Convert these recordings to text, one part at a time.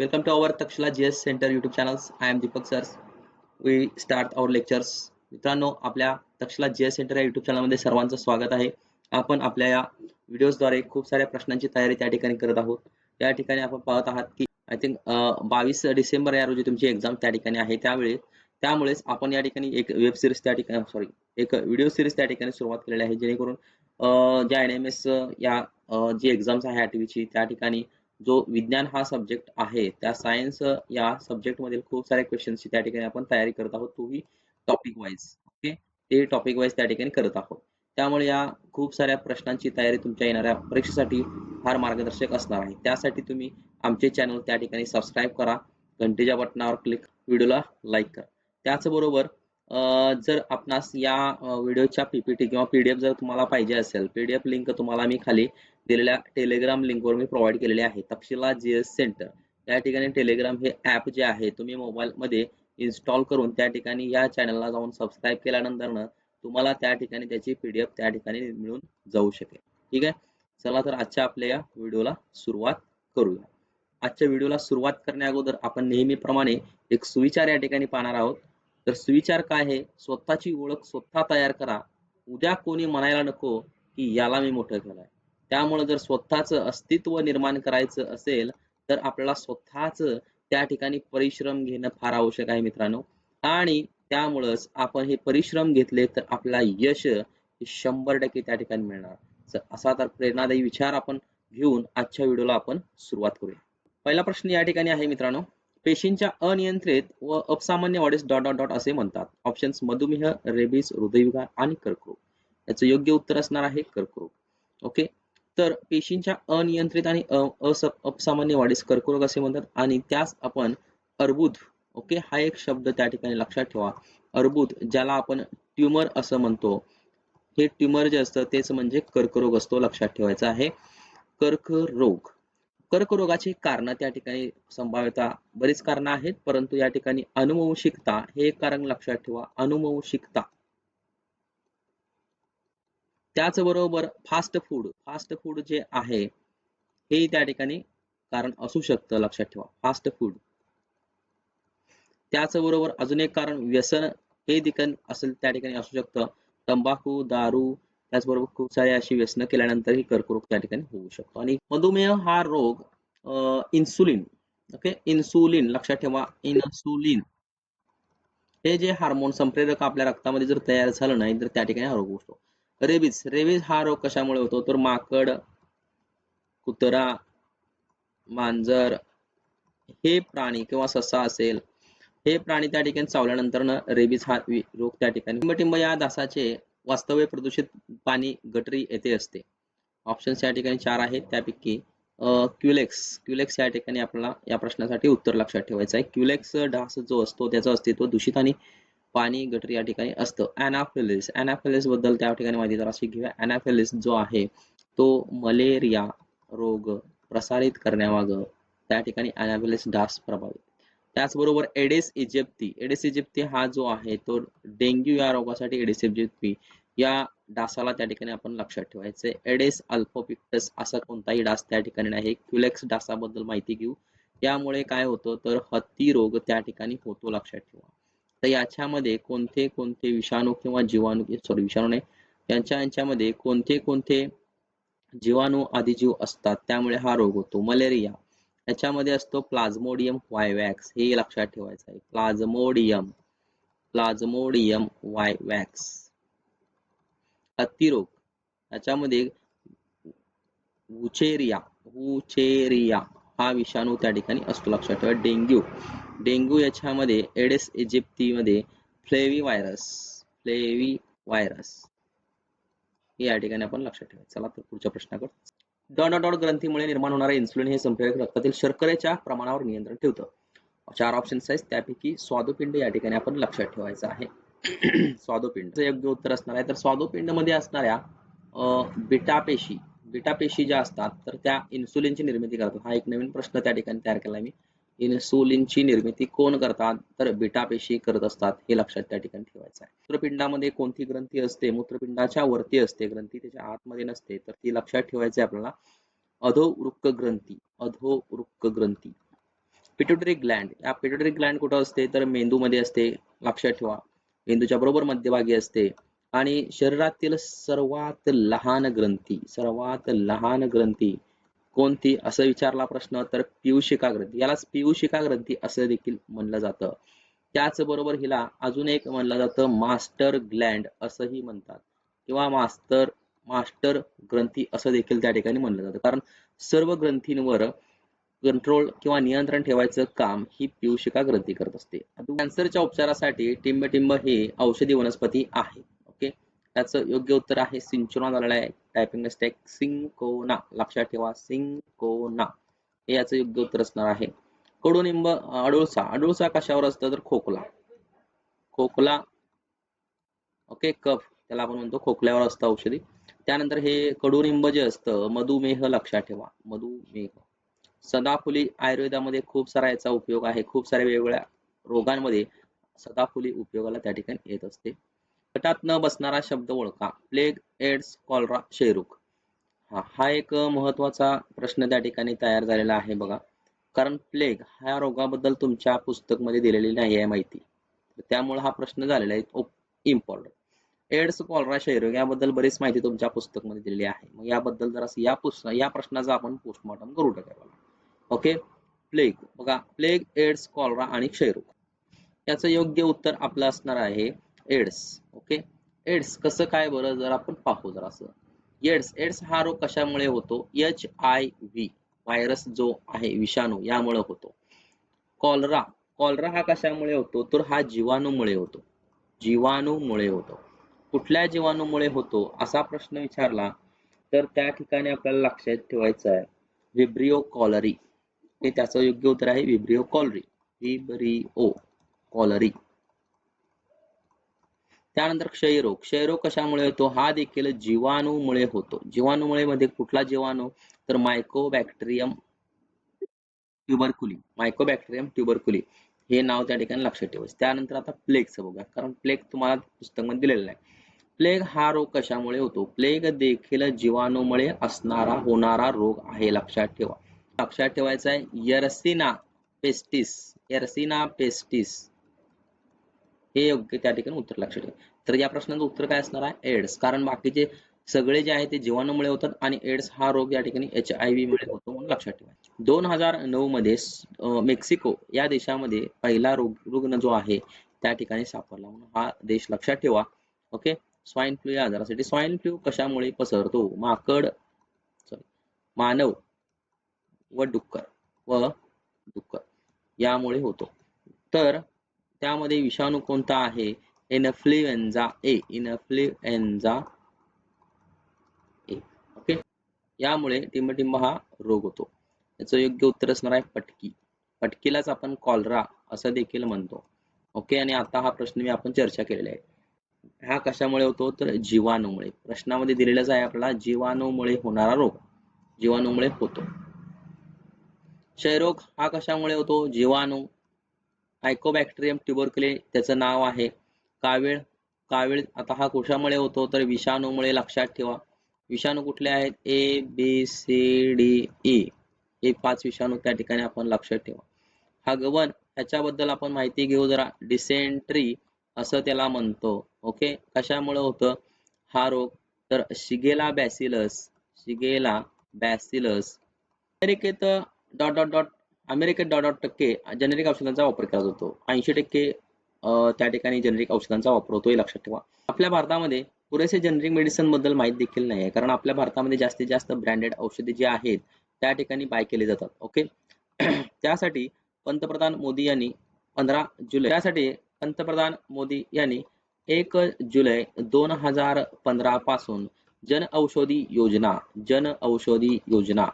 Welcome to our Takshila GS Center YouTube channels. I am Deepak Sir. We start our lectures. मित्रांनो आपल्या Takshila GS centre या YouTube चॅनलमध्ये सर्वांचं स्वागत आहे आपण आपल्या या व्हिडिओजद्वारे खूप साऱ्या प्रश्नांची तयारी त्या ठिकाणी करत आहोत या ठिकाणी आपण पाहत आहात की आय थिंक बावीस डिसेंबर या रोजी तुमची एक्झाम त्या ठिकाणी आहे त्यावेळी त्यामुळेच आपण या ठिकाणी एक वेब सिरीज त्या ठिकाणी सॉरी एक व्हिडिओ सिरीज त्या ठिकाणी सुरुवात केलेली आहे जेणेकरून ज्या एन एम एस या जी एक्झाम्स आहे आठवीची त्या ठिकाणी जो विज्ञान हा सब्जेक्ट आहे त्या सायन्स या सब्जेक्ट मधील खूप सारे क्वेश्चन्सची त्या ठिकाणी आपण तयारी करत आहोत. तोही टॉपिक वाईज ओके ते टॉपिक वाईज त्या ठिकाणी करत आहोत. त्यामुळे या खूप साऱ्या प्रश्नांची तयारी तुमच्या येणाऱ्या परीक्षेसाठी फार मार्गदर्शक असणार आहे. त्यासाठी तुम्ही आमचे चॅनल त्या ठिकाणी सबस्क्राईब करा. घंटेच्या बटनावर क्लिक व्हिडिओला लाईक करा. त्याचबरोबर जर आपणास या व्हिडिओच्या पीपीटी किंवा पीडीएफ जर तुम्हाला पाहिजे असेल पीडीएफ लिंक तुम्हाला मी खाली दिलेल्या टेलिग्राम लिंकवर मी प्रोव्हाइड केलेले आहे. तक्षशिला जीएस सेंटर या ठिकाणी टेलिग्राम हे ॲप जे आहे तुम्ही मोबाईल मध्ये इन्स्टॉल करून त्या ठिकाणी या चॅनलला जाऊन सबस्क्राईब केल्यानंतर तुम्हाला त्या ठिकाणी त्याची पीडीएफ त्या ठिकाणी मिळून जाऊ शकेल. ठीक आहे? चला तर आजच्या आपल्या या व्हिडिओला सुरुवात करूया. आजच्या व्हिडिओला सुरुवात करण्या अगोदर आपण नेहमीप्रमाणे एक सुविचार या ठिकाणी पाहणार आहोत. तर सुविचार काय आहे? स्वतःची ओळख स्वतः तयार करा. उद्या कोणी म्हणायला नको की याला मी मोठं केलंय. त्यामुळे जर स्वतःच अस्तित्व निर्माण करायचं असेल तर आपल्याला स्वतःच त्या ठिकाणी परिश्रम घेणं फार आवश्यक आहे मित्रांनो. आणि त्यामुळंच आपण हे परिश्रम घेतले तर आपल्याला यश हे शंभर टक्के त्या ठिकाणी मिळणार. असा तर प्रेरणादायी विचार आपण घेऊन आजच्या व्हिडिओला आपण सुरुवात करूया. पहिला प्रश्न या ठिकाणी आहे मित्रांनो. पेशींच्या अनियंत्रित व अपसामान्य वाढीस डॉट डॉट डॉट असे म्हणतात. ऑप्शन्स मधुमेह रेबीज हृदयविकार आणि कर्करोग. याचं योग्य उत्तर असणार आहे कर्करोग. ओके तर पेशींच्या अनियंत्रित आणि असामान्य अस- अपसामान्य वाढीस कर्करोग असे म्हणतात. आणि त्यास आपण अर्बुद ओके? हा एक शब्द त्या ठिकाणी लक्षात ठेवा. अर्बुद ज्याला आपण ट्युमर असं म्हणतो. हे ट्युमर जे असतं तेच म्हणजे कर्करोग असतो लक्षात ठेवायचा आहे. कर्करोग. कर्करोगाची कारण त्या ठिकाणी संभाव्यता बरीच कारण आहेत. परंतु या ठिकाणी अनुवंशिकता हे एक कारण लक्षात ठेवा. अनुवंशिकता. त्याचबरोबर फास्ट फूड फास्ट फूड जे आहे हे त्या ठिकाणी कारण असू शकतं लक्षात ठेवा. फास्ट फूड त्याचबरोबर अजून एक कारण व्यसन हे देखील असेल त्या ठिकाणी असू शकतं. तंबाखू दारू त्याचबरोबर खूप सारे अशी व्यसनं केल्यानंतर ही कर्करोग त्या ठिकाणी होऊ शकतो. आणि मधुमेह हा रोग इन्सुलिन ओके इन्सुलिन लक्षात ठेवा इन्सुलिन हे जे हार्मोन संप्रेरक आपल्या रक्तामध्ये जर तयार झालं नाही तर त्या ठिकाणी हा रोग होतो रेबीज रेबीज हा रोग कशामुळे होतो? तर माकड कुत्रा मांजर हे प्राणी किंवा ससा असेल हे प्राणी त्या ठिकाणी चावल्यानंतर रेबीज हा रोग त्या ठिकाणी. टिंबटिंब या डासाचे वास्तव्य प्रदूषित पाणी गटरी येथे असते. ऑप्शन्स या ठिकाणी चार आहेत. त्यापैकी क्युलेक्स. क्युलेक्स या ठिकाणी आपल्याला या प्रश्नासाठी उत्तर लक्षात ठेवायचं आहे. क्युलेक्स डास जो असतो त्याचं अस्तित्व दूषित आणि पाणी गटर या ठिकाणी असतं. अनाफिलिस अनाफिलिसबद्दल त्या ठिकाणी माहिती जराशी घेऊया. अनाफिलिस जो आहे तो मलेरिया रोग प्रसारित करण्यामाग त्या ठिकाणी अनाफिलिस डास प्रभावित. त्याचबरोबर एडेस इजिप्ती एडेस इजिप्ती हा जो आहे तो डेंग्यू या रोगासाठी एडेस इजिप्ती या डासाला त्या ठिकाणी आपण लक्षात ठेवायचे एडेस अल्फोपिक्टस असा कोणताही डास त्या ठिकाणी नाही. क्युलेक्स डासाबद्दल माहिती घेऊ. यामुळे काय होतं तर हत्ती रोग त्या ठिकाणी होतो लक्षात ठेवा. तर याच्यामध्ये कोणते कोणते विषाणू किंवा जीवाणू सॉरी विषाणू नाही. यांच्या यांच्यामध्ये कोणते कोणते जीवाणू आदिजीव असतात त्यामुळे हा रोग होतो. मलेरिया. याच्यामध्ये असतो प्लाझ्मोडियम वायवॅक्स हे लक्षात ठेवायचं आहे. प्लाझ्मोडियम. प्लाझ्मोडियम वायवॅक्स हत्तीरोग याच्यामध्ये हुचेरिया हुचेरिया हा विषाणू त्या ठिकाणी असतो. लक्षात ठेवा. डेंग्यू. डेंग्यू याच्यामध्ये एडेस इजिप्ती मध्ये फ्लेवी व्हायरस फ्लेवी व्हायरस. हे या ठिकाणी आपण लक्षात ठेवायचं चला तर पुढच्या प्रश्नाकडे. डॉट डॉट ग्रंथीमुळे निर्माण होणारे इन्सुलिन हे संप्रेरक रक्तातील शर्करेच्या प्रमाणावर नियंत्रण ठेवतं. चार ऑप्शन्स आहेत. त्यापैकी स्वादुपिंड या ठिकाणी आपण लक्षात ठेवायचं आहे. स्वादुपिंड. योग्य उत्तर असणार आहे. तर स्वादुपिंडमध्ये असणाऱ्या बिटा पेशी बिटा पेशी ज्या असतात तर त्या इन्सुलिनची निर्मिती करतात. हा एक नवीन प्रश्न त्या ठिकाणी तयार केला मी. इन्सुलिनची निर्मिती कोण करतात? तर बिटा पेशी करत असतात हे लक्षात त्या ठिकाणी ठेवायचं आहे. मूत्रपिंडामध्ये कोणती ग्रंथी असते? मूत्रपिंडाच्या वरती असते ग्रंथी त्याच्या आतमध्ये नसते. तर ती लक्षात ठेवायची आपल्याला. अधोवृक्क ग्रंथी अधोवृक्क ग्रंथी. पिट्युटरी ग्लँड या पिट्युटरी ग्लँड कुठं असते? तर मेंदूमध्ये असते. लक्षात ठेवा. मेंदूच्या बरोबर मध्यभागी असते. आणि शरीरातील सर्वात लहान ग्रंथी सर्वात लहान ग्रंथी कोणती? असं विचारला प्रश्न तर पियुषिका ग्रंथी यालाच पियुषिका ग्रंथी असं देखील म्हणलं जातं. त्याचबरोबर हिला अजून एक म्हणलं जातं मास्टर ग्लँड असंही म्हणतात. किंवा मास्टर मास्टर ग्रंथी असं देखील त्या ठिकाणी म्हणलं जातं. कारण सर्व ग्रंथींवर कंट्रोल किंवा नियंत्रण ठेवायचं काम ही पियुषिका ग्रंथी करत असते. कॅन्सरच्या उपचारासाठी टिंबटिंब हे औषधी वनस्पती आहे. त्याचं योग्य उत्तर आहे सिंचोना झालेलं आहे. Typing mistake cinchona. लक्षात ठेवा सिंकोना. हे याचं योग्य उत्तर असणार आहे. कडुनिंब अडुळसा. अडुळसा कशावर असतं तर खोकला. खोकला ओके कफ. त्याला आपण म्हणतो खोकल्यावर असतं औषधी. त्यानंतर हे कडुनिंब जे असतं मधुमेह लक्षात ठेवा. मधुमेह. सदाफुली आयुर्वेदामध्ये खूप सारा याचा उपयोग आहे. खूप साऱ्या वेगवेगळ्या रोगांमध्ये सदाफुली उपयोगाला त्या ठिकाणी येत असते. गटात न बसणारा शब्द ओळखा. प्लेग एड्स कॉलरा क्षयरोग हा हा एक महत्त्वाचा प्रश्न त्या ठिकाणी तयार झालेला आहे बघा. कारण प्लेग ह्या रोगाबद्दल तुमच्या पुस्तकमध्ये दिलेली नाही आहे माहिती. त्यामुळे हा प्रश्न झालेला आहे. इम्पॉर्टंट एड्स कॉलरा क्षयरोग याबद्दल बरीच माहिती तुमच्या पुस्तकमध्ये दिलेली आहे. मग याबद्दल जरा या पुस्तक या प्रश्नाचा आपण पोस्टमॉर्टम करू टाकायला ओके प्लेग बघा प्लेग एड्स कॉलरा आणि क्षयरोग याचं योग्य उत्तर आपलं असणार आहे एड्स ओके? एड्स कसं काय बरं? जर आपण पाहू जर असं. एड्स एड्स हा रोग कशामुळे होतो? एच आय व्ही व्हायरस जो आहे विषाणू यामुळे होतो. कॉलरा कॉलरा हा कशामुळे होतो? तर हा जीवाणूमुळे होतो. जीवाणूमुळे होतो. कुठल्या जीवाणूमुळे होतो? असा प्रश्न विचारला तर त्या ठिकाणी आपल्याला लक्षात ठेवायचं आहे. विब्रिओ कॉलरी हे त्याचं योग्य उत्तर आहे विब्रिओ कॉलरी विब्रिओ कॉलरी. त्यानंतर क्षयरोग क्षयरोग कशामुळे होतो? हा देखील जीवाणूमुळे होतो. जीवाणूमुळे मध्ये कुठला जीवाणू? तर मायकोबॅक्टेरियम ट्युबरकुली मायकोबॅक्टेरियम ट्युबरकुली हे नाव त्या ठिकाणी लक्षात ठेवायचं त्यानंतर आता प्लेगचं बघा. कारण प्लेग तुम्हाला पुस्तकमध्ये दिलेलं आहे. प्लेग हा रोग कशामुळे होतो? प्लेग देखील जीवाणूमुळे असणारा होणारा रोग आहे. लक्षात ठेवा. लक्षात ठेवायचा आहे. यरसिना पेस्टिस यरसिना पेस्टिस हे योग्य त्या ठिकाणी उत्तर लक्षात ठेवा. तर या प्रश्नाचं उत्तर काय असणार आहे? एड्स. कारण बाकीचे सगळे जे आहे ते जीवाणूमुळे होतात आणि एड्स हा रोग या ठिकाणी एच आय व्ही मुळे होतो म्हणून लक्षात ठेवा. दोन हजार नऊ मध्ये मेक्सिको या देशामध्ये पहिला रोग रुग्ण जो आहे त्या ठिकाणी सापडला म्हणून हा देश लक्षात ठेवा. ओके? स्वाईन फ्लू या आजारासाठी. स्वाईन फ्लू कशामुळे पसरतो? माकड सॉरी मानव व डुक्कर व डुक्कर यामुळे होतो. तर त्यामध्ये विषाणू कोणता आहे? Influenza A. Influenza A. Okay? यामुळे टिंबटिंब हा रोग होतो. याचं योग्य उत्तर असणार आहे पटकी. पटकीलाच आपण कॉलरा असं देखील म्हणतो. ओके? आणि आता हा प्रश्न मी आपण चर्चा केलेला आहे. हा कशामुळे होतो? तर जीवाणूमुळे. प्रश्नामध्ये दिलेलाच आहे आपला जीवाणूमुळे होणारा रोग. जीवाणूमुळे होतो. क्षयरोग हा कशामुळे होतो? जीवाणू आयकोबॅक्टेरियम ट्युबरक्युले त्याचं नाव आहे. कावीळ कावीळ आता हा कशामुळे होतो तर विषाणूमुळे लक्षात ठेवा. विषाणू कुठले आहेत? A B C D E हे पाच विषाणू त्या ठिकाणी आपण लक्षात ठेवा. हा गवन ह्याच्याबद्दल आपण माहिती घेऊ जरा. डिसेंट्री असं त्याला म्हणतो. ओके? कशामुळे होतं? हा रोग. तर शिगेला बॅसिलस. Shigella bacillus. अमेरिकेत डॉट डॉट डॉट अमेरिकेत डॉट डॉट टक्के जेनेरिक औषधांचा वापर केला जातो. ऐंशी टक्के त्या ठिकाणी जेनेरिक औषधांचा वापर होतो हे लक्षात ठेवा. आपल्या भारतामध्ये पुरेसे जेनेरिक मेडिसिनबद्दल माहीत देखील नाही आहे कारण आपल्या भारतामध्ये जास्तीत जास्त ब्रँडेड औषधे जे आहेत त्या ठिकाणी बाय केले जातात ओके त्यासाठी पंतप्रधान मोदी यांनी पंधरा जुलै त्यासाठी पंतप्रधान मोदी यांनी एक जुलै दोन हजार पंधरा पासून जन औषधी योजना जन औषधी योजना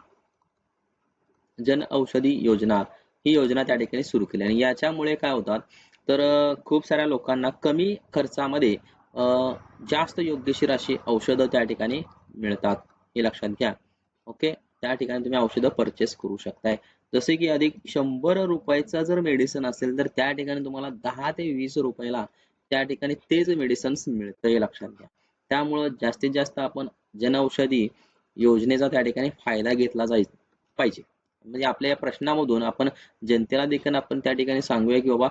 जन औषधी योजना ही योजना त्या ठिकाणी सुरू केली. आणि याच्यामुळे काय होतात तर खूप साऱ्या लोकांना कमी खर्चामध्ये जास्त योग्यशीर अशी औषधं त्या ठिकाणी मिळतात. हे लक्षात घ्या. ओके? त्या ठिकाणी तुम्ही औषधं परचेस करू शकताय. जसे की अधिक शंभर रुपयाचा जर मेडिसिन असेल तर त्या ठिकाणी तुम्हाला दहा ते वीस रुपयाला त्या ठिकाणी तेच मेडिसिन्स मिळतं हे लक्षात घ्या. त्यामुळं जास्तीत जास्त आपण जनऔषधी योजनेचा त्या ठिकाणी फायदा घेतला जाय पाहिजे. म्हणजे आपल्या या प्रश्नामधून आपण जनतेला देखील आपण त्या ठिकाणी सांगूया की बाबा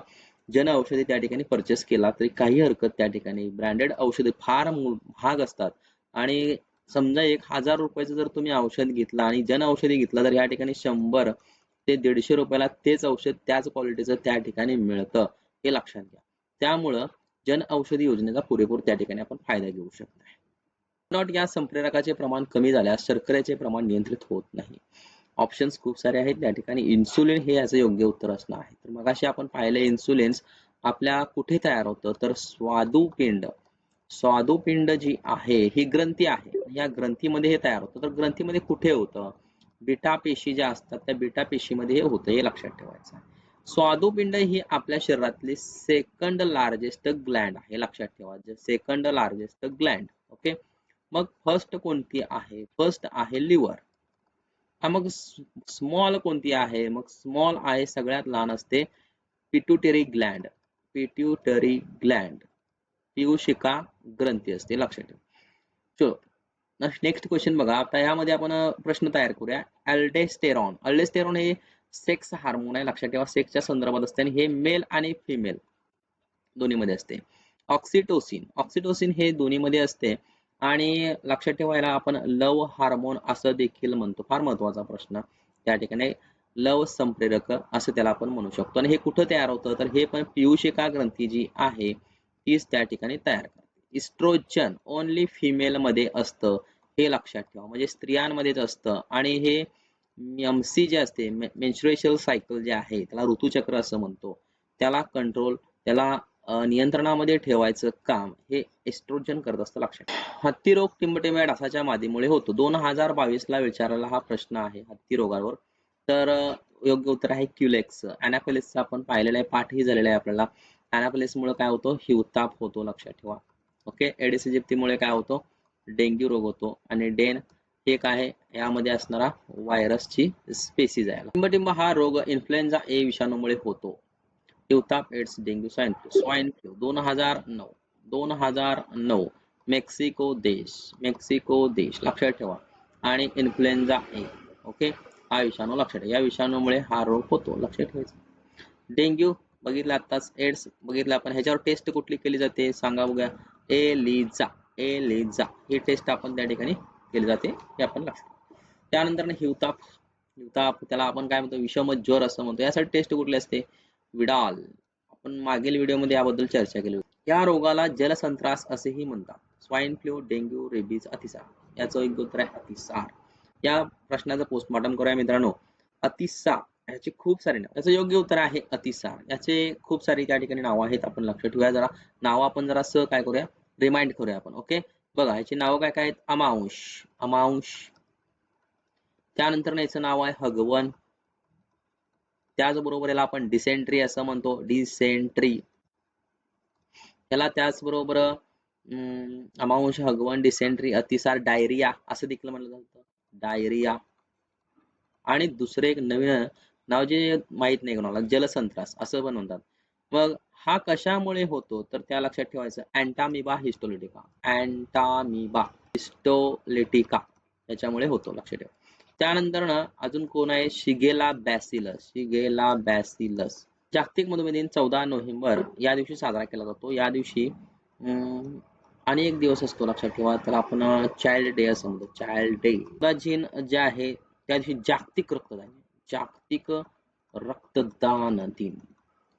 जन औषधी त्या ठिकाणी परचेस केला तरी काही हरकत त्या ठिकाणी. ब्रँडेड औषधे फार महाग असतात. आणि समजा एक हजार रुपयाचं जर तुम्ही औषध घेतला आणि जन औषधी घेतला तर या ठिकाणी शंभर ते दीडशे रुपयाला तेच औषध त्याच क्वालिटीचं त्या ठिकाणी मिळतं. हे लक्षात घ्या. त्यामुळं जन औषधी योजनेचा पुरेपूर त्या ठिकाणी आपण फायदा घेऊ शकतो नॉट या संप्रेरकाचे प्रमाण कमी झाल्यास शर्कऱ्याचे प्रमाण नियंत्रित होत नाही. ऑप्शन्स खूप सारे आहेत त्या ठिकाणी. इन्सुलिन हे याचं योग्य उत्तर असणं आहे. तर मग आपण पाहिलं इन्सुलिन्स आपल्या कुठे तयार होतं? तर स्वादुपिंड. स्वादुपिंड जी आहे ही ग्रंथी आहे. या ग्रंथीमध्ये हे तयार होतं. तर ग्रंथीमध्ये कुठे होतं? बिटा पेशी ज्या असतात त्या बिटा पेशीमध्ये हे होतं हे लक्षात ठेवायचं आहे. स्वादुपिंड ही आपल्या शरीरातली सेकंड लार्जेस्ट ग्लँड आहे लक्षात ठेवा. सेकंड लार्जेस्ट ग्लँड ओके मग फर्स्ट कोणती आहे? फर्स्ट आहे लिव्हर मग स्मॉल कोणती आहे? मग स्मॉल आहे सगळ्यात लहान असते पिट्युटरी ग्लँड पिट्युटरी ग्लँड पियुषिका ग्रंथी असते. लक्षात ठेवा. चलो. नेक्स्ट क्वेश्चन बघा. आता यामध्ये आपण प्रश्न तयार करूया. अल्डेस्टेरॉन अल्डेस्टेरॉन हे सेक्स हार्मोन आहे. लक्षात ठेवा. सेक्सच्या संदर्भात असते आणि हे मेल आणि फिमेल दोन्हीमध्ये असते. ऑक्सिटोसिन ऑक्सिटोसिन हे दोन्हीमध्ये असते. आणि लक्षात ठेवायला आपण लव हार्मोन असं देखील म्हणतो. फार महत्त्वाचा प्रश्न. त्या ठिकाणी लव संप्रेरक असं त्याला आपण म्हणू शकतो. आणि हे कुठं तयार होतं? तर हे पण पियुषिका ग्रंथी जी आहे तीच त्या ठिकाणी तयार करते. इस्ट्रोजन ओनली फिमेल मध्ये असतं हे लक्षात ठेवा. म्हणजे स्त्रियांमध्येच असतं. आणि हे एमसी जे असते मेन्स्ट्रुएशनल सायकल जे आहे त्याला ऋतुचक्र असं म्हणतो. त्याला कंट्रोल त्याला नियंत्रणामध्ये ठेवायचं काम हे एस्ट्रोजन करत असतं लक्षात हत्तीरोग हत्ती रोग डासाच्या मादीमुळे होतो. दोन हजार बावीस ला विचारलेला हा प्रश्न आहे हत्ती रोगावर तर योग्य उत्तर आहे क्युलेक्स. अनाफेलिसचा आपण पाहिलेला आहे पाठही झालेला आहे आपल्याला. अनाफेलिस मुळे काय होतो? हिवताप होतो लक्षात ठेवा. ओके? एडिस इजिप्तीमुळे काय होतो? डेंग्यू रोग होतो. आणि डेन हे काय आहे? यामध्ये असणारा व्हायरसची स्पेसिस आहे. टिंबटिंब हा रोग इन्फ्लुएन्झा ए विषाणूमुळे होतो. हिवताप AIDS dengue swine flu swine flu दोन हजार नऊ. दोन हजार नऊ. मेक्सिको देश. मेक्सिको देश. लक्षात ठेवा. आणि इन्फ्लुएन्झा ए. ओके हा विषाणू लक्षात ठेवा. या विषाणूमुळे हा रोग होतो. लक्षात ठेवायचा. डेंग्यू बघितलं आताच एड्स बघितलं आपण. ह्याच्यावर टेस्ट कुठली केली जाते? सांगा बघा ए लिझा ए लिझा ही टेस्ट आपण त्या ठिकाणी केली जाते. हे आपण लक्षात त्यानंतर हिवताप. हिवताप त्याला आपण काय म्हणतो? विषम ज्वर असं म्हणतो. यासाठी टेस्ट कुठली असते? विडाल. आपण मागील व्हिडिओमध्ये याबद्दल चर्चा केली होती. या रोगाला जलसंत्रास असेही म्हणतात. स्वाईन फ्लू डेंग्यू रेबीज अतिसार याचं एक उत्तर आहे अतिसार. या प्रश्नाचं पोस्टमॉर्टम करूया मित्रांनो. अतिसार याचे खूप सारे नाव. याचं योग्य उत्तर आहे अतिसार. याचे खूप सारे त्या ठिकाणी नावं आहेत. आपण लक्षात ठेवूया जरा. नावं आपण जरा स काय करूया? रिमाइंड करूया आपण ओके बघा याची नावं काय काय आहेत? अमांश. अमांश. त्यानंतर याचं नाव आहे हगवन. त्याचबरोबर याला आपण डिसेंट्री असं म्हणतो. डिसेंट्री याला त्याचबरोबर अं, अमांश हगवण डिसेंट्री अतिसार डायरिया असं देखील म्हणलं जातं. डायरिया आणि दुसरे एक नवीन नाव जे माहीत नाही कोणाला जलसंत्रास असं पण म्हणतात. मग हा कशामुळे होतो? तर त्या लक्षात ठेवायचं. अँटामिबा हिस्टोलिटिका अँटामिबा हिस्टोलिटिका याच्यामुळे होतो लक्षात ठेवा. त्यानंतर ना अजून कोण आहे? Shigella bacillus. Shigella bacillus. जागतिक मधुमेह दिन चौदा नोव्हेंबर या दिवशी साजरा केला जातो. या दिवशी अं, आणि एक दिवस असतो लक्षात ठेवा. तर आपण चाइल्ड डे असं म्हणतो. चाइल्ड डे जीन जे आहे त्या दिवशी जागतिक रक्तदान. जागतिक रक्तदान दिन.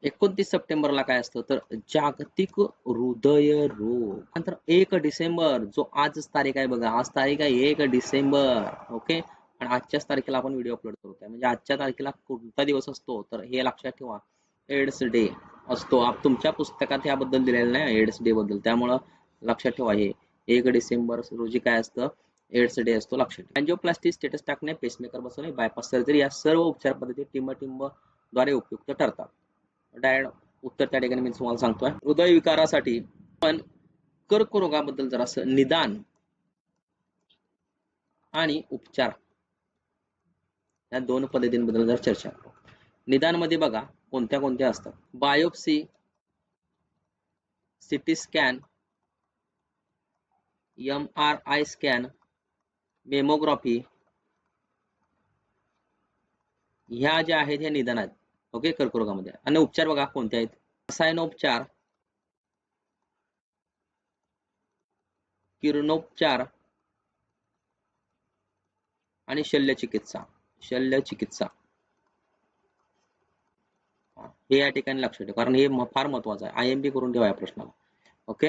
एकोणतीस सप्टेंबरला काय असतं? तर जागतिक हृदय रोग. नंतर एक डिसेंबर जो आज तारीख आहे बघा. आज तारीख आहे एक डिसेंबर. ओके? आणि आजच्याच तारखेला आपण व्हिडिओ अपलोड करतोय म्हणजे आजच्या तारखेला कोणता दिवस असतो तर हे लक्षात ठेवा. एड्स डे असतो. तुमच्या पुस्तकात याबद्दल दिलेलं नाही एड्स डे बद्दल. त्यामुळं लक्षात ठेवा हे. एक डिसेंबर रोजी काय असतं? एड्स डे असतो लक्षात ठेवा. अँजिओप्लास्टी स्टेटस टाकणे पेसमेकर बसवणे बायपास सर्जरी या सर्व उपचार पद्धती टिंब टिंबद्वारे उपयुक्त ठरतात. डायड उत्तर त्या ठिकाणी मी तुम्हाला सांगतोय. हृदय विकारासाठी पण कर्करोगाबद्दल जरासं निदान आणि उपचार या दोन पद्धतींबद्दल जर चर्चा करू. निदानमध्ये बघा कोणत्या कोणत्या असतात. Biopsy CT scan M R I scan mammography ह्या ज्या आहेत ह्या निदान आहेत. ओके कर्करोगामध्ये. आणि उपचार बघा कोणते आहेत. रसायनोपचार किरणोपचार आणि शल्यचिकित्सा. शल्य चिकित्सा हे या ठिकाणी लक्षात ठेवा कारण हे फार महत्वाचं आहे. आय एम बी करून ठेवा या प्रश्नाला. ओके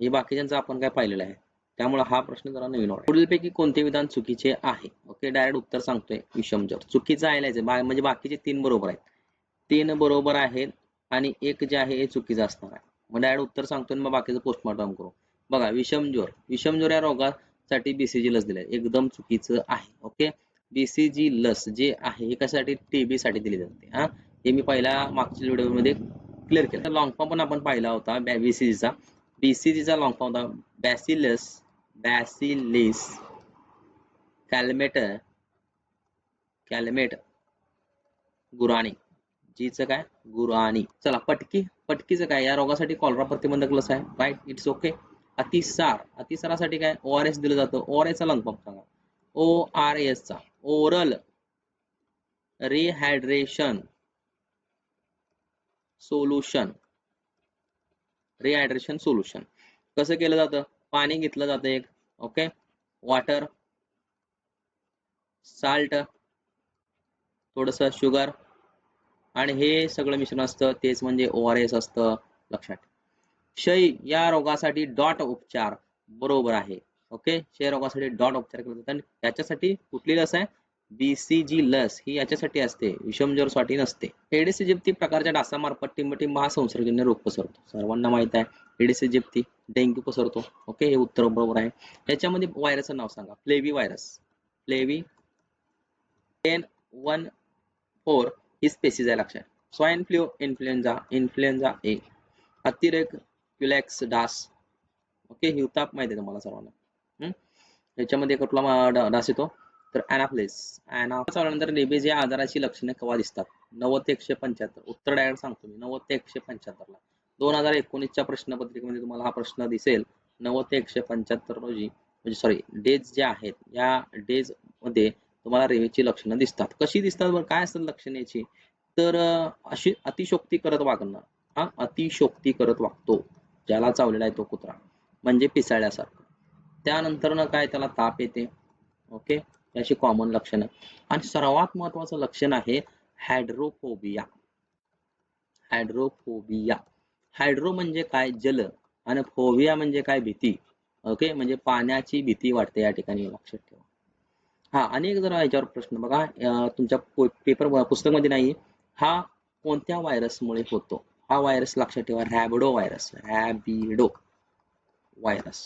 हे बाकीच्यांचं आपण काय पाहिलेलं आहे? त्यामुळे हा प्रश्न जरा नवीन होणार पुढीलपैकी कोणते विधान चुकीचे आहे? ओके डायरेक्ट उत्तर सांगतोय विषमजर चुकीचं आहे लिहायचं. बा- म्हणजे बाकीचे तीन बरोबर आहेत. तीन बरोबर आहेत आणि एक जे आहे हे चुकीचं असणार आहे. मग डायरेक्ट उत्तर सांगतोय आणि मग बाकीचं पोस्टमॉर्टम करू. बघा विषमज्वर विषमज्वर या रोगासाठी बीसीजी लस दिली आहे. एकदम चुकीचं आहे. ओके बीसीजी लस जे आहे हे कशासाठी? टीबी साठी दिली जाते. हा? हे मी पहिला मागच्या व्हिडिओमध्ये क्लिअर केलं. लॉंग फॉर्म पण आपण पाहिला होता बीसीजीचा बीसीजीचा लॉंग फॉर्म होता. Bacillus bacillus Calmette Calmette Guerin. जीचं काय? गुराणी. चला पटकी. पटकीचं काय? या रोगासाठी कॉलरा प्रतिबंधक लस आहे. राईट इट्स ओके अतिसार. अतिसारासाठी काय? ओ आर एस दिलं जातं. ओ आर एस चा लंग पंप सांगा. ओ आर एस चा. Oral rehydration solution rehydration solution कसं केलं जातं? पाणी घेतलं जातं एक. ओके वॉटर साल्ट थोडस शुगर आणि हे सगळं मिश्रण असतं. तेच म्हणजे ओ आर एस असतं. लक्षात क्षय या रोगासाठी डॉट उपचार बरोबर आहे. ओके? क्षयरोगासाठी डॉट उपचार केला जातो आणि याच्यासाठी कुठली लस आहे? बीसीजी लस. ही याच्यासाठी असते. विषमज्वरसाठी नसते. एडिसी जिप्ती प्रकारच्या डासामार्फत टिंबटिंब हा संसर्गजन्य रोग पसरतो सर्वांना माहीत आहे. एडिसी जिप्ती डेंग्यू पसरतो ओके? हे उत्तर बरोबर आहे. याच्यामध्ये व्हायरसचं नाव सांगा. Flavi virus. Flavi ten one four ही स्पेसिस आहे लक्षात. Swine flu influenza influenza A. अतिरेक क्युलेक्स डास. ओके? हिवताप माहिती आहे तुम्हाला सर्वांना. याच्यामध्ये कुठला डास येतो? तर अॅनाफ्लेस अॅनाफ्लेस आल्यानंतर रेबीज या आजाराची लक्षणे केव्हा दिसतात? नव्वद ते एकशे पंच्याहत्तर. उत्तर डायरेक्ट सांगतो मी. नव्वद ते एकशे पंच्याहत्तर ला दोन हजार एकोणीसच्या प्रश्नपत्रिकेमध्ये तुम्हाला हा प्रश्न दिसेल. नव्वद ते एकशे पंच्याहत्तर रोजी म्हणजे सॉरी डेज ज्या आहेत या डेजमध्ये तुम्हाला रेबीजची लक्षणं दिसतात. कशी दिसतात बरं? काय असतात लक्षणे याची? तर अशी अतिशोक्ती करत वागणं. हा अतिशोक्ती करत वागतो. ज्याला चावलेला आहे तो कुत्रा. म्हणजे पिसाळ्यासारखं त्यानंतरनं काय त्याला ताप येते? ओके याची कॉमन लक्षणं. आणि सर्वात महत्वाचं लक्षण आहे हायड्रोफोबिया हायड्रोफोबिया हायड्रो म्हणजे काय? जल. आणि फोबिया म्हणजे काय? भीती. ओके म्हणजे पाण्याची भीती वाटते या ठिकाणी. लक्षात ठेवा. हा अनेक जरा याच्यावर प्रश्न. बघा तुमच्या पेपर पुस्तकमध्ये नाही. हा कोणत्या व्हायरसमुळे होतो? हा व्हायरस लक्षात ठेवा. Rhabdo virus rhabdo virus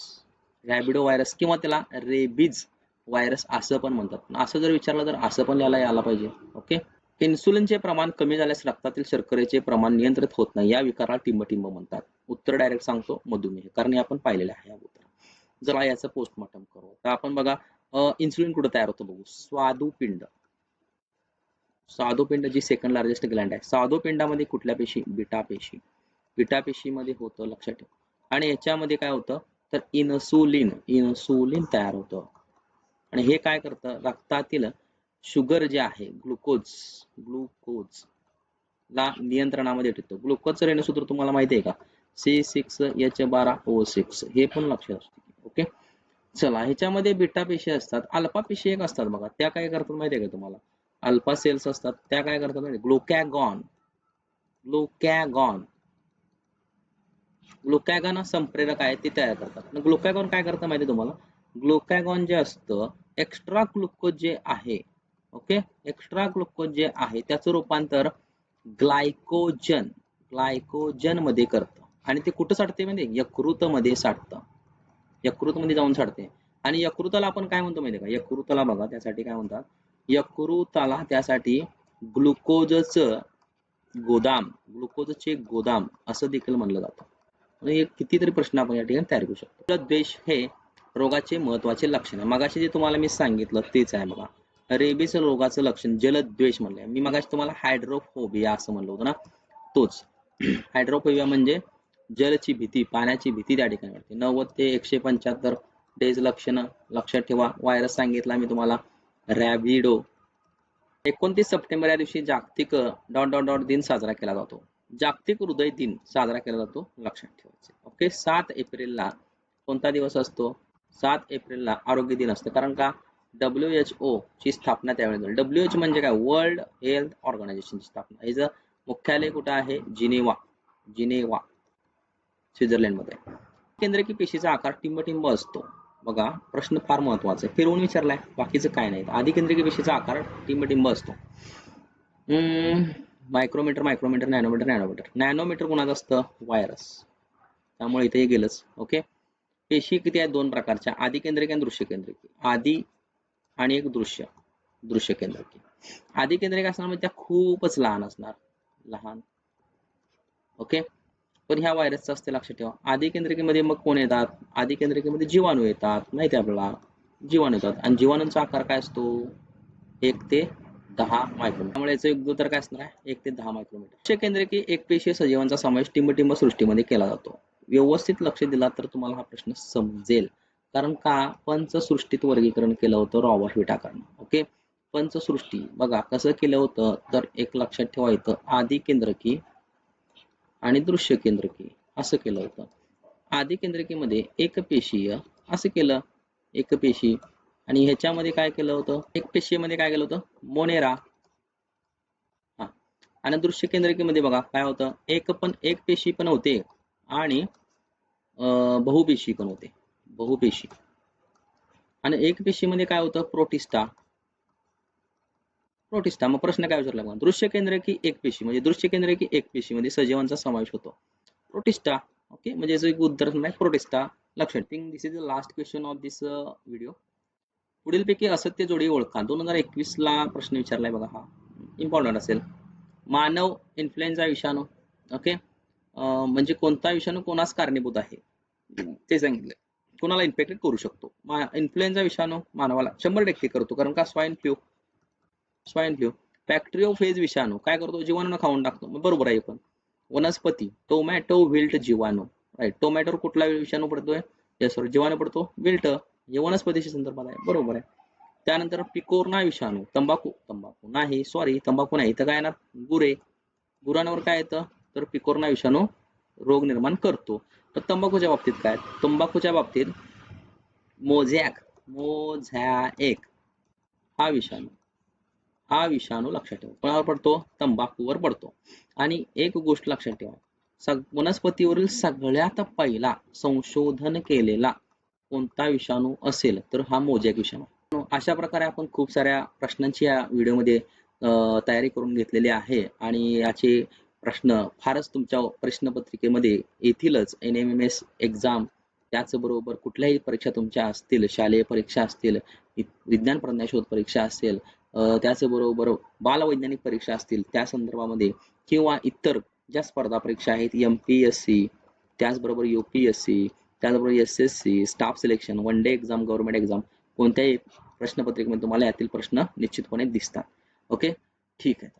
rhabdo virus किंवा त्याला रेबीज व्हायरस असं पण म्हणतात. असं जर विचारलं तर असं पण याला यायला पाहिजे. ओके इन्सुलिनचे प्रमाण कमी झाल्यास रक्तातील शर्करेचे प्रमाण नियंत्रित होत नाही. या विकाराला टिंबटिंब म्हणतात. उत्तर डायरेक्ट सांगतो मधुमेह. कारण हे आपण पाहिलेलं आहे अगोदर उत्तर जरा याचं पोस्टमॉर्टम करू तर आपण बघा इन्सुलिन कुठं तयार होतं बघू. स्वादुपिंड. स्वादुपिंड जी सेकंड लार्जेस्ट ग्लँड आहे. स्वादुपिंडामध्ये कुठल्या पेशी? बिटा पेशी. बिटा पेशीमध्ये होतं लक्षात ठेव. आणि याच्यामध्ये काय होतं? तर इन्सुलिन इन्सुलिन तयार होतं. आणि हे काय करतं? रक्तातील शुगर जे आहे ग्लुकोज ग्लुकोज ला नियंत्रणामध्ये ठेवतो. ग्लुकोजचं रेणूसूत्र तुम्हाला माहिती आहे का? सी सिक्स एच बारा ओ सिक्स हे पण लक्षात असते. ओके? चला ह्याच्यामध्ये बिटा पेशी असतात. अल्फा पेशी एक असतात बघा. त्या काय करतात माहिती आहे का तुम्हाला? अल्फा सेल्स असतात. त्या काय करतात माहिती ग्लुकॅगॉन. ग्लुकॅगॉन. ग्लुकॅगॉन संप्रेरक आहे ते तयार करतात. ग्लुकॅगॉन काय करतं माहिती तुम्हाला? ग्लुकॅगॉन जे असतं एक्स्ट्रा ग्लुकोज जे आहे ओके एक्स्ट्रा ग्लुकोज जे आहे त्याचं रूपांतर ग्लायकोजन ग्लायकोजनमध्ये करतं. आणि ते कुठं साठते म्हणजे यकृत मध्ये साठतं. यकृत मध्ये जाऊन साठते. आणि यकृताला आपण काय म्हणतो माहिती का? यकृताला बघा त्यासाठी काय म्हणतात? यकृताला त्यासाठी ग्लुकोजचं गोदाम ग्लुकोजचे गोदाम असं देखील म्हणलं जातं. म्हणजे हे कितीतरी प्रश्न आपण या ठिकाणी तयार करू शकतो. द्वेष हे रोगाचे महत्त्वाचे लक्षण आहे. मगाशी जे तुम्हाला मी सांगितलं तेच आहे बघा. रेबीज रोगाचं लक्षण जलद्वेष म्हणलंय मी मगाशी तुम्हाला हायड्रोफोबिया असं म्हणलं होतं ना? तोच. हायड्रोफोबिया म्हणजे जलची भीती पाण्याची भीती त्या ठिकाणी वाटते नव्वद ते एकशे पंच्याहत्तर डेज लक्षणं लक्षात ठेवा. व्हायरस सांगितला मी तुम्हाला. रॅबिडो. एकोणतीस सप्टेंबर या दिवशी जागतिक डॉट डॉट डॉट दिन साजरा केला जातो. जागतिक हृदय दिन साजरा केला जातो लक्षात ठेवायचे. ओके सात एप्रिलला कोणता दिवस असतो? सात एप्रिलला आरोग्य दिन असतो. कारण का? डब्ल्यू एच ओ ची स्थापना त्यावेळी झाली. डब्ल्यू एच म्हणजे काय? वर्ल्ड हेल्थ ऑर्गनायझेशनची स्थापना. हिचं मुख्यालय कुठं आहे? जिनेवा. जिनेवा स्वित्झर्लंडमध्ये. केंद्रकी पेशीचा आकार टिंबटिंब असतो. बघा प्रश्न फार महत्त्वाचा आहे. फिरवून विचारलाय. बाकीचं काय नाही. आधी केंद्रकी पेशीचा आकार टिंबटिंब असतो. Micrometre micrometre nanometre nanometre nanometre कोणाचं असतं? व्हायरस त्यामुळे इथे हे गेलंच ओके पेशी किती आहेत? दोन प्रकारच्या. आधी आणि दृश्य केंद्रिकी. आधी आणि एक दृश्य. दृश्य केंद्रिकी. आधी केंद्रिक असणार म्हणजे त्या खूपच लहान असणार. लहान. ओके पण ह्या व्हायरसचं असते लक्षात ठेवा. आधी केंद्रिकेमध्ये मग कोण येतात? आधी केंद्रिकेमध्ये जीवाणू येतात. माहिती आपल्याला? जीवाणू येतात. आणि जीवाणूंचा आकार काय असतो? एक ते दहा मायक्रोमीटर त्यामुळे याचं योग्य उत्तर काय असणार आहे? एक ते दहा मायक्रोमीटर केंद्रकी एक पेशीय सजीवांचा समावेश टिंबटिंब सृष्टीमध्ये केला जातो. व्यवस्थित लक्ष दिला तर तुम्हाला हा प्रश्न समजेल. कारण का? पंचसृष्टीत वर्गीकरण केलं होतं रॉबर्ट विटाकरनं. ओके? पंचसृष्टी. बघा कसं केलं होतं? तर एक लक्षात ठेवा इथं. आधी केंद्रकी आणि दृश्य केंद्रकी असं केलं होतं. आधी केंद्रकीमध्ये एकपेशीय असं केलं. एकपेशी आणि ह्याच्यामध्ये काय केलं होतं? एक पेशीमध्ये काय केलं होतं? मोनेरा. हा. आणि दृश्य केंद्रकीमध्ये बघा काय होतं? एक पण एक पेशी पण होते आणि बहुपेशी पण होते. बहुपेशी आणि एक पेशीमध्ये काय होतं? प्रोटिस्टा. प्रोटिस्टा. मग प्रश्न काय विचारला मग दृश्य केंद्र की एक पेशी म्हणजे दृश्य केंद्र की एक पेशीमध्ये सजीवांचा समावेश होतो. प्रोटिस्टा. ओके? म्हणजे एक उत्तर नाही प्रोटिस्टा. लक्षात think this is the last question of this video पुढीलपैकी असत्य जोडी ओळखा. दोन हजार एकवीस ला प्रश्न विचारलाय बघा हा. इम्पॉर्टंट असेल. मानव इन्फ्लुएन्झा विषाणू. ओके म्हणजे कोणता विषाणू कोणास कारणीभूत आहे? ते सांगितलं कोणाला इन्फेक्टेड करू शकतो? इन्फ्लुएन्झा विषाणू मानवाला. शंभर टक्के करतो. कारण का? Swine flu. Swine flu. Phage विषाणू. काय करतो? जीवाणूला खाऊन टाकतो. बरोबर आहे पण. वनस्पती. टोमॅटो विल्ट जीवाणू. राईट टोमॅटोवर कुठला विषाणू पडतोय? सॉरी जीवाणू पडतो. विल्ट म्हणजे हे वनस्पतीशी संदर्भात आहे. बरोबर आहे. त्यानंतर पिकोरना विषाणू तंबाखू तंबाखू नाही सॉरी तंबाखू नाही. इथं काय येणार? गुरे. गुरांवर काय येतं? तर पिकोरना विषाणू रोग निर्माण करतो. तर तंबाखूच्या बाबतीत काय? तंबाखूच्या बाबतीत मोझॅक मोझॅक हा विषाणू. हा विषाणू लक्षात ठेवा. कोणावर पडतो? तंबाखूवर पडतो. आणि एक गोष्ट लक्षात ठेवा. सग वनस्पतीवरील सगळ्यात पहिला संशोधन केलेला कोणता विषाणू असेल तर हा मोजॅक विषाणू अशा प्रकारे आपण खूप साऱ्या प्रश्नांची या व्हिडिओमध्ये तयारी करून घेतलेली आहे. आणि याचे प्रश्न फारच तुमच्या प्रश्नपत्रिकेमध्ये येथीलच N M M S exam त्याचबरोबर कुठल्याही परीक्षा तुमच्या असतील शालेय परीक्षा असतील विज्ञान प्रज्ञाशोध परीक्षा असेल त्याचबरोबर बालवैज्ञानिक परीक्षा असतील त्या संदर्भामध्ये किंवा इतर ज्या स्पर्धा परीक्षा आहेत एम पी एस सी त्याचबरोबर यू पी एस सी त्याचबरोबर S S C staff selection one day exam government exam कोणत्याही प्रश्नपत्रिकेमध्ये तुम्हाला यातील प्रश्न निश्चितपणे दिसतात. ओके ठीक आहे.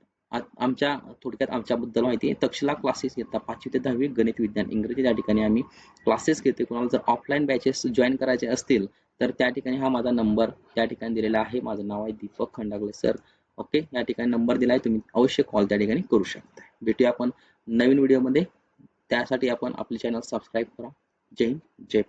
आमच्या थोडक्यात आमच्याबद्दल माहिती तक्षला क्लासेस घेतात. पाचवी ते दहावी गणित विज्ञान इंग्रजी त्या ठिकाणी आम्ही क्लासेस घेते कोणाला जर ऑफलाईन बॅचेस जॉईन करायचे असतील तर त्या ठिकाणी हा माझा नंबर त्या ठिकाणी दिलेला आहे. माझं नाव आहे दीपक खंडागले सर ओके या ठिकाणी नंबर दिला आहे. तुम्ही अवश्य कॉल त्या ठिकाणी करू शकता. भेटूया आपण नवीन व्हिडिओमध्ये त्यासाठी आपण आपले चॅनल सबस्क्राईब करा. जय हिंद जय